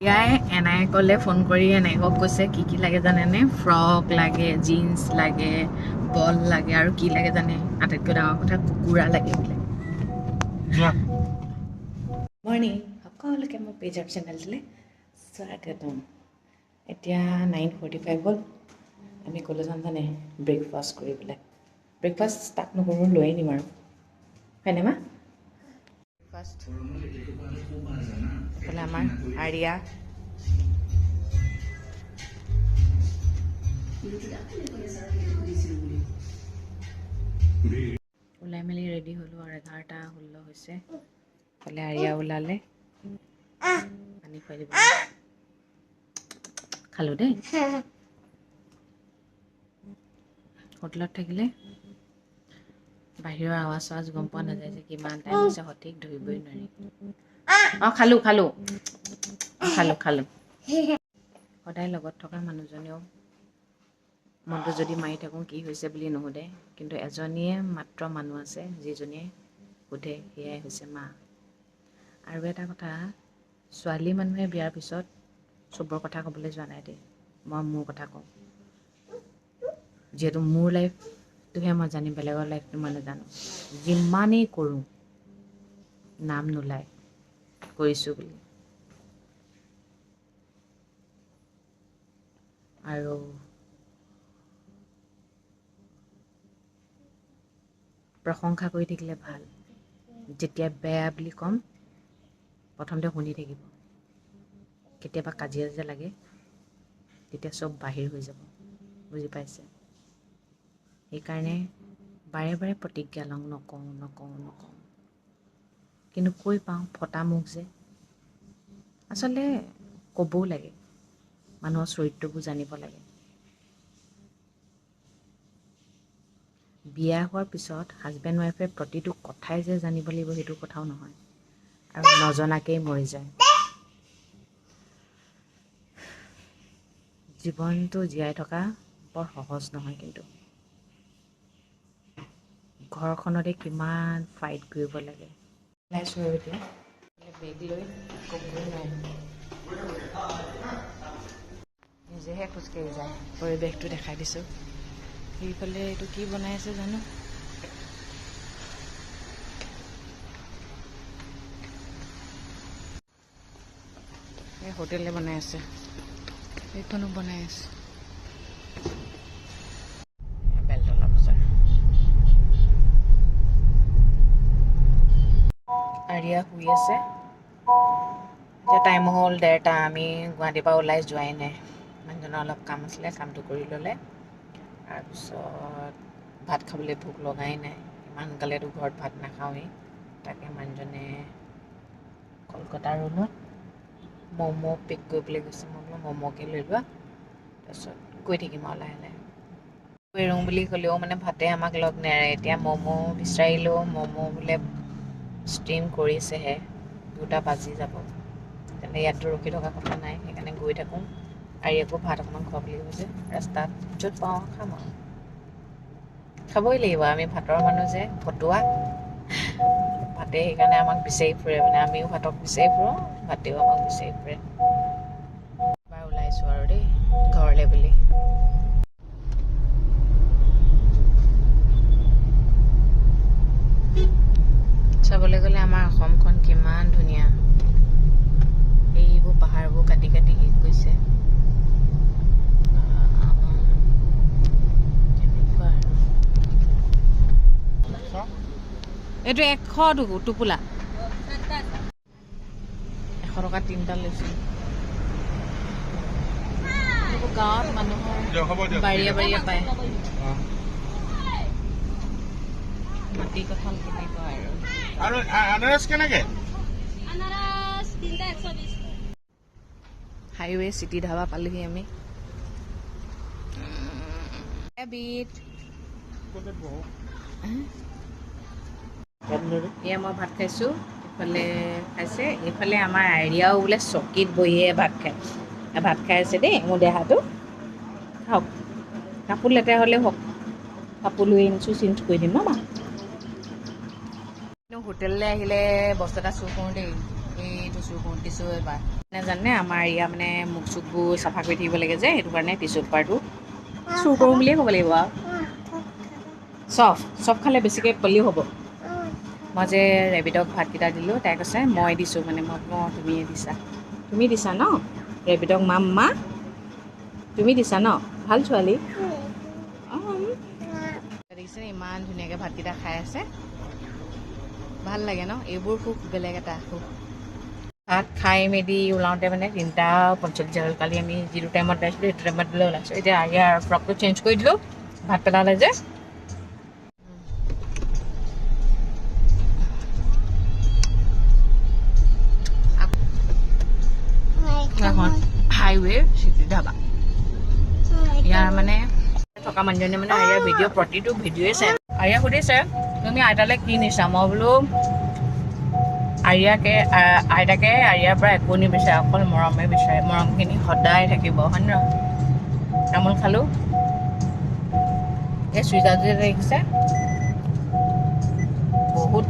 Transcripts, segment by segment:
ইয়াই এনায়েকলে ফোন কৰি এনায়েকক কৈছে কি কি লাগে জানেনে? ফ্ৰক লাগে জিন্স লাগে বল লাগে আৰু কি লাগে জানে? আটাইতকৈ ডাঙৰ কথা কুকুৰা লাগে বোলে। মৰ্ণিং সকলোকে মোৰ পেজৰ চেনেলটোলৈ স্বাগতম। এতিয়া নাইন ফৰ্টি ফাইভ হ'ল। আমি ক'লৈ যাম জানে? ব্ৰেকফাষ্ট কৰিবলৈ। ব্ৰেকফাষ্ট ষ্টাৰ্ট নকৰোঁ লৈ আনিম আৰু। হয়নে মা? ব্ৰেকফাষ্ট এইফালে আমাৰ আৰিয়া ওলাই মেলি ৰেডি হ'লোঁ আৰু এঘাৰটা ষোল্ল হৈছে। ইফালে আৰিয়া ওলালে। পানী খুৱাই দিব। খালোঁ দেই। হোটেলত থাকিলে। বাহিৰৰ আৱাজ চাৱাজ গম পোৱা নাযায় যে কিমান টাইম হৈছে সঠিক ধৰিবই নোৱাৰি। অঁ খালোঁ খালোঁ। খালোঁ খালোঁ। সদায় লগত থকা মানুহজনেও মনটো যদি মাৰি থাকোঁ কি হৈছে বুলি নুসুধে। কিন্তু এজনীয়ে মাত্ৰ মানুহ আছে যিজনীয়ে সোধে সেয়াই হৈছে মা। আৰু এটা কথা ছোৱালী মানুহে বিয়াৰ পিছত চবৰ কথা ক'বলৈ যোৱা নাই দেই। মই মোৰ কথা কওঁ। যিহেতু মোৰ লাইফটোহে মই জানিম বেলেগৰ লাইফটো মই নাজানো। যিমানেই কৰোঁ নাম নোলায় কৰিছোঁ বুলি। আৰু প্ৰশংসা কৰি থাকিলে ভাল। যেতিয়া বেয়া বুলি ক'ম প্ৰথমতে শুনি থাকিব। কেতিয়াবা কাজিয়া যে লাগে তেতিয়া চব বাহিৰ হৈ যাব। বুজি পাইছে? সেইকাৰণে বাৰে বাৰে প্ৰতিজ্ঞা লওঁ নকওঁ নকওঁ নকওঁ। কিন্তু কৈ পাওঁ ফটা মুখ যে। আচলতে ক'বও লাগে মানুহৰ চৰিত্ৰবোৰ জানিব লাগে। বিয়া হোৱাৰ পিছত হাজবেণ্ড ৱাইফে প্ৰতিটো কথাই যে জানিব লাগিব সেইটো কথাও নহয়। আৰু নজনাকেই মৰি যায়। জীৱনটো জীয়াই থকা বৰ সহজ নহয় কিন্তু। ঘৰখনতে কিমান ফাইট কৰিব লাগে। ওলাইছোঁ আৰু এতিয়া বেগ লৈ ক'বই নোৱাৰি নিজেহে খোজকাঢ়ি যায়। পৰিৱেশটো দেখাই দিছোঁ। সেইফালে এইটো কি বনাই আছে জানো? হোটেলে বনাই আছে। এইখনো বনাই আছে। আৰিয়া শুই আছে। এতিয়া টাইম হ'ল ডেৰটা আমি গুৱাহাটীৰ পৰা ওলাই যোৱাই নাই। মানুহজনৰ অলপ কাম আছিলে কামটো কৰি ল'লে। তাৰপিছত ভাত খাবলৈ ভোক লগাই নাই। ইমান সোনকালেতো ঘৰত ভাত নাখাওঁৱেই। তাকে মানুহজনে কলকাতা ৰুমত ম'ম' পেক কৰিবলৈ গৈছে। মই বোলো ম'ম'কে লৈ লোৱা। তাৰপিছত গৈ থাকিম আৰু লাহে লাহে। ৰওঁ বুলি ক'লেও মানে ভাতে আমাক লগ নেৰে এতিয়া ম'ম' বিচাৰিলেও ম'ম' বোলে ষ্টিম কৰিছেহে দুটা বাজি যাব। তেন্তে ইয়াততো ৰখি থকা কথা নাই সেইকাৰণে গৈ থাকোঁ। আৰিয়াকো ভাত অকণমান খুৱাব লাগিব যে ৰাস্তাত য'ত পাওঁ খাম আৰু। খাবই লাগিব আমি ভাতৰ মানুহ যে ভতুৱা। ভাতে সেইকাৰণে আমাক বিচাৰি ফুৰে মানে আমিও ভাতক বিচাৰি ফুৰোঁ ভাতেও আমাক বিচাৰি ফুৰে। এবাৰ ওলাইছোঁ আৰু দেই ঘৰলৈ বুলি। চাবলৈ গ'লে আমাৰ অসমখন কিমান ধুনীয়া। এইবোৰ পাহাৰবোৰ কাটি কাটি শেষ আৰু এইটো এশ টুকু- টোপোলা। এশ টকা তিনিটা লৈছোঁ। এইবোৰ গাঁৱত মানুহৰ বাৰীয়ে বাৰীয়ে পায়। মাটি কঁঠাল কেনেকুৱা আৰু আনাৰস কেনেকে? হাইৱে চিটি ধাবা পালোহি আমি। এয়া মই ভাত খাইছোঁ। ইফালে খাইছে। এইফালে আমাৰ আইডিয়াও বোলে চকীত বহিয়ে ভাত খায়। ভাত খাই আছে দেই মোৰ দেহাটো। খাওক। কাপোৰ লেতেৰা হ'লেও হওক। কাপোৰ লৈ আনিছোঁ চেঞ্জ কৰি দিম ন মা? হোটেললৈ আহিলে বস্তু এটা চুৰ কৰোঁ দেই। এইটো টিচু টিচু পেপাৰ জানে আমাৰ ইয়াৰ মানে মুখ চুখবোৰ চাফা কৰি থাকিব লাগে যে সেইটো কাৰণে টিচু পেপাৰটো চুৰ কৰোঁ বুলিয়ে ক'ব লাগিব আৰু। চফ চফ খালে বেছিকৈ পলিও হ'ব। মই যে ৰেবিডক ভাতকেইটা দিলোঁ তাই কৈছে মই দিছোঁ। মানে মই অঁ তুমিয়ে দিছা। তুমি দিছা ন? ৰেবিডক মা মা তুমি দিছা ন? ভাল ছোৱালী। অঁ দেখিছেনে ইমান ধুনীয়াকৈ ভাতকেইটা খাই আছে। ভাল লাগে ন? এইবোৰ সুখ বেলেগ এটা সুখ। ভাত খাই মেলি ওলাওঁতে মানে তিনিটা পঞ্চল্লিছ হ'ল কালি আমি যিটো টাইমত পাইছিলোঁ সেইটো টাইমত দিলে ওলাইছোঁ। এতিয়া ইয়াৰ ফ্ৰকটো চেঞ্জ কৰি দিলোঁ ভাত পেলালে যে। এখন হাইৱে চিটি ধাবা ইয়াৰ মানে থকা মানুহজনে মানে আৰিয়াৰ ভিডিঅ' প্ৰতিটো ভিডিঅ'ই চাই আৰিয়া সুধিছে তুমি আইতালৈ কি নিছা? মই বোলো আৰিয়াকে আইতাকে আৰিয়াৰ পৰা একো নিবিচাৰে অকল মৰমে বিচাৰে। মৰমখিনি সদায় থাকিব হয় নে তামোল খালোঁ। এই চুইজাৰটো যে দেখিছে বহুত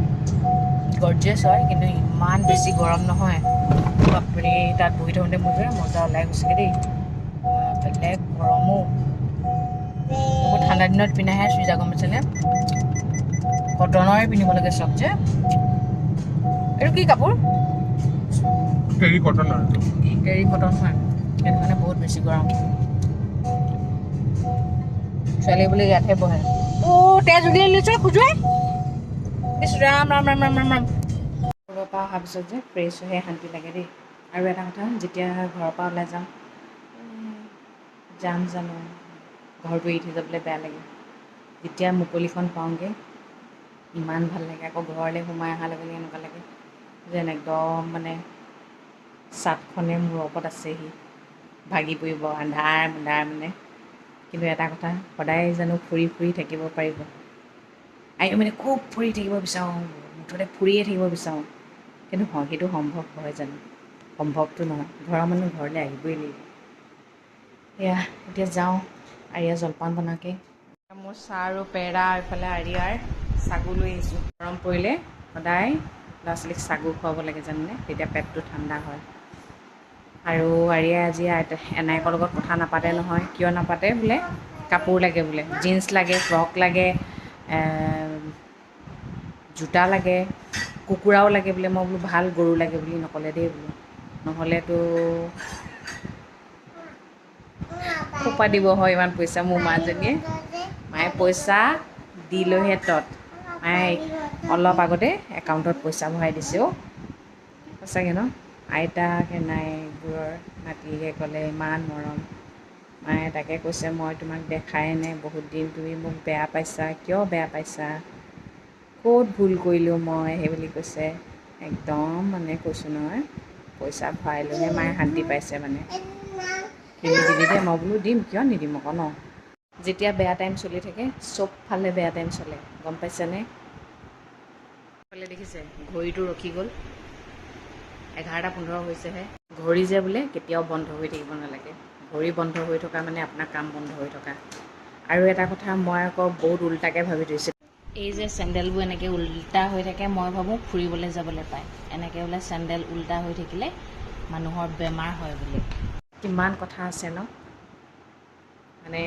গৰ্জিয়াছ হয় কিন্তু ইমান বেছি গৰম নহয়। বাপৰে তাত বহি থাকোঁতে মোৰ যে মজা ওলাই গৈছেগৈ দেই। বেলেগ গৰমো। বহুত ঠাণ্ডা দিনত পিন্ধাহে চুইজাৰ গম পাইছেনে? কটনৰে পিন্ধিব লাগে চব যে। এইটো কি কাপোৰ? হেৰি কটন এৰী কটন হয়। সেইটো কাৰণে বহুত বেছি গৰম। ছোৱালী বুলি ইয়াতহে বহে। অ' তেজ উলিয়াই লৈছে খোজুৱাই। ইছ ৰাম ৰাম ৰাম ৰাম ৰাম ৰাম। ঘৰৰ পৰা অহাৰ পিছত যে ফ্ৰেছ হৈহে শান্তি লাগে দেই। আৰু এটা কথা যেতিয়া ঘৰৰ পৰা ওলাই যাওঁ যাম জানো ঘৰটো এৰি থৈ যাবলৈ বেয়া লাগে। যেতিয়া মুকলিখন পাওঁগৈ ইমান ভাল লাগে আকৌ ঘৰলৈ সোমাই অহাৰ লগে লগে এনেকুৱা লাগে যেন একদম মানে চাটখনে মোৰ ওপৰত আছেহি। ভাগি পৰিব আন্ধাৰ মুন্ধাৰ মানে। কিন্তু এটা কথা সদায় জানো ফুৰি ফুৰি থাকিব পাৰিব। আমি মানে খুব ফুৰি থাকিব বিচাৰোঁ মুঠতে ফুৰিয়ে থাকিব বিচাৰোঁ। কিন্তু হয় সেইটো সম্ভৱ হয় জানো? সম্ভৱটো নহয় ঘৰৰ মানুহ ঘৰলৈ আহিবই লাগিব। এয়া এতিয়া যাওঁ আৰিয়া জলপান বনাকে। মোৰ চাহ আৰু পেৰা এইফালে আৰিয়াৰ। চাগু লৈ আহিছোঁ। গৰম পৰিলে সদায় ল'ৰা ছোৱালীক চাগু খুৱাব লাগে জানেনে? তেতিয়া পেটটো ঠাণ্ডা হয়। আৰু আৰিয়াই আজি এনায়েকৰ লগত কথা নাপাতে নহয়। কিয় নাপাতে বোলে? কাপোৰ লাগে বোলে। জিন্স লাগে ফ্ৰক লাগে জোতা লাগে কুকুৰাও লাগে বোলে। মই বোলো ভাল গৰু লাগে বুলি নক'লে দেই বোলো। নহ'লেতো সোপা দিব হয় ইমান পইচা মোৰ মাজনীয়ে মায়ে পইচা দিলৈহে তত। মায়ে অলপ আগতে একাউণ্টত পইচা ভৰাই দিছে অ' সঁচাকৈ ন? আইতাকে নাই এইবোৰৰ নাতিয়ে ক'লে ইমান মৰম। মায়ে তাকে কৈছে মই তোমাক দেখাই নাই বহুত দিন তুমি মোক বেয়া পাইছা। কিয় বেয়া পাইছা? ক'ত ভুল কৰিলোঁ মই? সেই বুলি কৈছে। একদম মানে কৈছোঁ নহয় পইচা ভৰাই লৈহে মায়ে শান্তি পাইছে মানে। কিনি দিবি দে মই বোলো দিম কিয় নিদিম আকৌ ন? যেতিয়া বেয়া টাইম চলি থাকে চবফালে বেয়া টাইম চলে। গম পাইছেনে? ফালে দেখিছে ঘড়ীটো ৰখি গ'ল। এঘাৰটা পোন্ধৰ হৈছেহে। ঘড়ী যে বোলে কেতিয়াও বন্ধ হৈ থাকিব নালাগে। ঘড়ী বন্ধ হৈ থকা মানে আপোনাৰ কাম বন্ধ হৈ থকা। আৰু এটা কথা মই আকৌ বহুত উল্টাকৈ ভাবি থৈছোঁ। এই যে চেণ্ডেলবোৰ এনেকৈ উল্টা হৈ থাকে মই ভাবোঁ ফুৰিবলৈ যাবলৈ পায়। এনেকৈ বোলে চেণ্ডেল উল্টা হৈ থাকিলে মানুহৰ বেমাৰ হয় বোলে। কিমান কথা আছে ন? মানে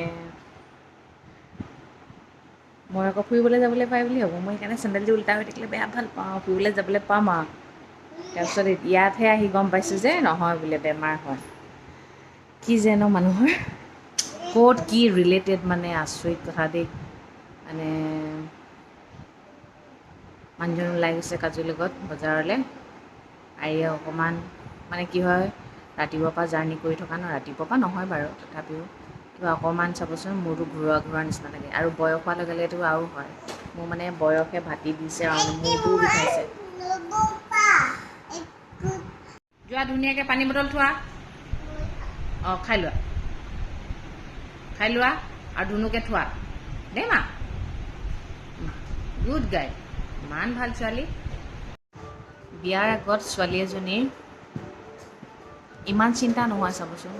মই আকৌ ফুৰিবলৈ যাবলৈ পাই বুলি ভাবোঁ। মই সেইকাৰণে চেণ্ডেলযোৰ উল্টা হৈ থাকিলে বেয়া ভাল পাওঁ। ফুৰিবলৈ যাবলৈ পাম আৰু। তাৰপিছত ইয়াতহে আহি গম পাইছোঁ যে নহয় বোলে বেমাৰ হয়। কি যে ন মানুহৰ। ক'ত কি ৰিলেটেড মানে আচৰিত কথা দেই। মানে মানুহজন ওলাই গৈছে কাজুৰ লগত বজাৰলৈ। আৰিয়া অকণমান মানে কি হয় ৰাতিপুৱাৰ পৰা জাৰ্ণি কৰি থকা ন ৰাতিপুৱাৰ পৰা নহয় বাৰু তথাপিও কিবা অকণমান চাবচোন মূৰটো ঘূৰোৱা ঘূৰোৱা নিচিনা লাগে। আৰু বয়স হোৱাৰ লগে লগেতো আৰু হয়। মোৰ মানে বয়সে ভাটি দিছে আৰু মূৰটোও বিষাইছে। যোৱা ধুনীয়াকৈ পানী বটল থোৱা। অঁ খাই লোৱা। খাই লোৱা আৰু ধুনুকে থোৱা। দেই মা। Good guy. ইমান ভাল ছোৱালী। বিয়াৰ আগত ছোৱালী এজনীৰ ইমান চিন্তা নহয় চাবচোন।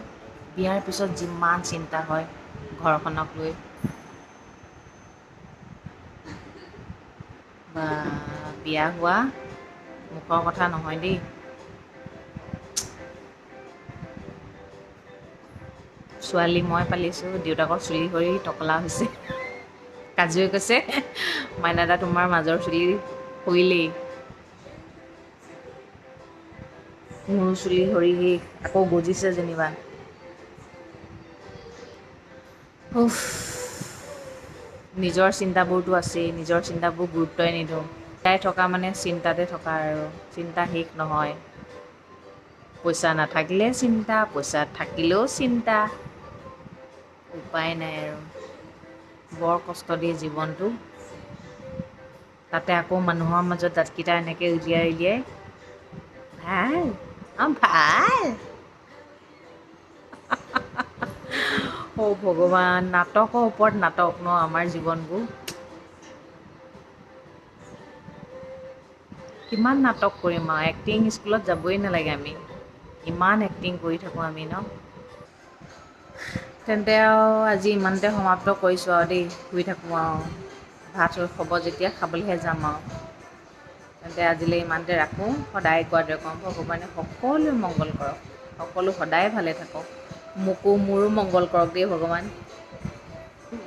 বিয়াৰ পিছত যিমান চিন্তা হয় ঘৰখনক লৈ। বা বিয়া হোৱা মুখৰ কথা নহয় দেই। ছোৱালী মই পালিছোঁ দেউতাকৰ চুলি সৰি টকলা হৈছে। কাজুৱে কৈছে মাইনাদা তোমাৰ মাজৰ চুলি সৰিলেই মোৰ চুলি সৰি আকৌ গজিছে যেনিবা। নিজৰ চিন্তাবোৰতো আছেই নিজৰ চিন্তাবোৰ গুৰুত্বই নিদিওঁ। জীয়াই থকা মানে চিন্তাতে থকা আৰু চিন্তা শেষ নহয়। পইচা নাথাকিলে চিন্তা পইচা থাকিলেও চিন্তা। উপায় নাই আৰু। বৰ কষ্ট দিয়ে জীৱনটো। তাতে আকৌ মানুহৰ মাজত দাঁতকেইটা এনেকৈ উলিয়াই উলিয়াই। ভাল অঁ ভাল। অ' ভগৱান নাটকৰ ওপৰত নাটক ন আমাৰ জীৱনবোৰ? কিমান নাটক কৰিম আৰু? এক্টিং স্কুলত যাবই নালাগে আমি। ইমান এক্টিং কৰি থাকোঁ আমি ন? তেন্তে আৰু আজি ইমানতে সমাপ্ত কৰিছোঁ আৰু দেই শুই থাকোঁ আৰু। ভাত হ'ব যেতিয়া খাবলৈহে যাম আৰু। তেন্তে আজিলৈ ইমানতে ৰাখোঁ। সদায় কোৱাৰ দৰে কওঁ ভগৱানে সকলোৱে মংগল কৰক। সকলো সদায় ভালে থাকক। মোকো মোৰো মংগল কৰক দেই ভগৱান।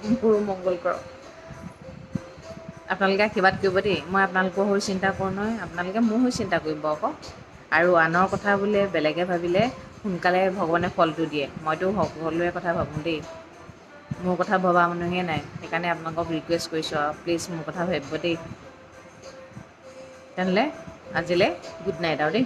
মোৰো মংগল কৰক। আপোনালোকে আশীৰ্বাদ কৰিব দেই। মই আপোনালোকৰ হৈ চিন্তা কৰোঁ নহয়। আপোনালোকে মোৰ হৈ চিন্তা কৰিব আকৌ। আৰু আনৰ কথা বোলে বেলেগে ভাবিলে সোনকালে ভগৱানে ফলটো দিয়ে। মইতো সকলোৰে কথা ভাবোঁ দেই। মোৰ কথা ভবা মানুহে নাই। সেইকাৰণে আপোনালোকক ৰিকুৱেষ্ট কৰিছোঁ আৰু। প্লিজ মোৰ কথা ভাবিব দেই। তেনেহ'লে আজিলৈ গুড নাইট আৰু দেই।